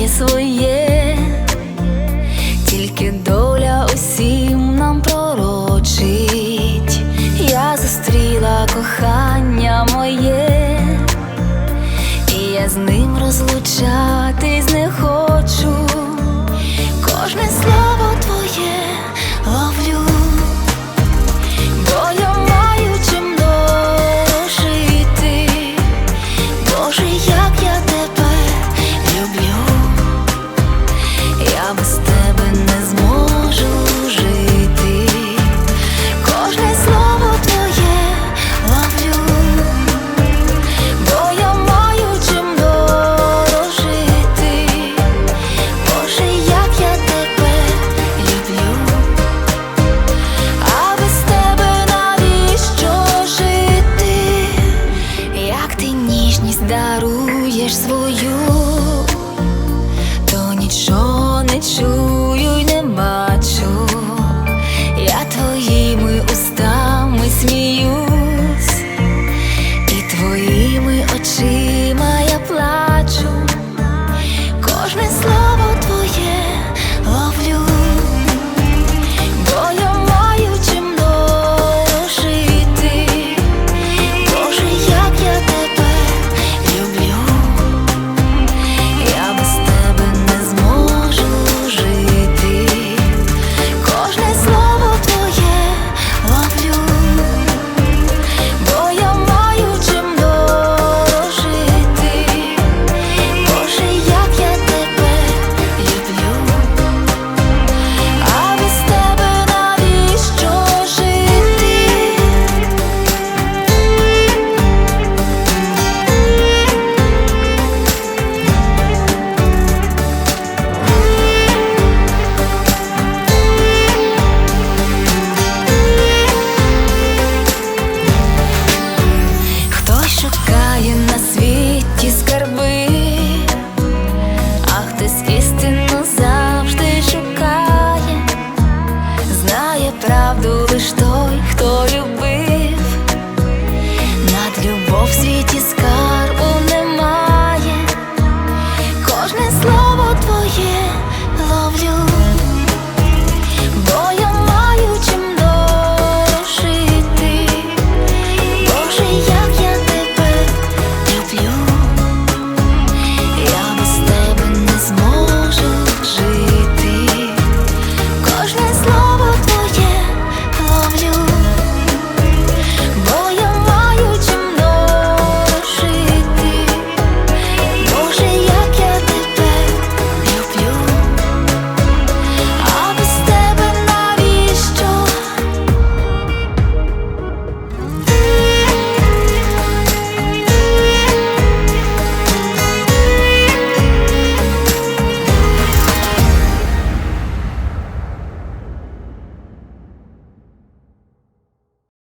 має своє, тільки доля усім нам пророчить, я зустріла кохання моє, і я з ним розлучатись не хочу, кожне слово твоє ловлю. Боже, я нічого не чую й не бачу, я твоїми устами сміюсь, і твоїми очима я плачу, кожне слово.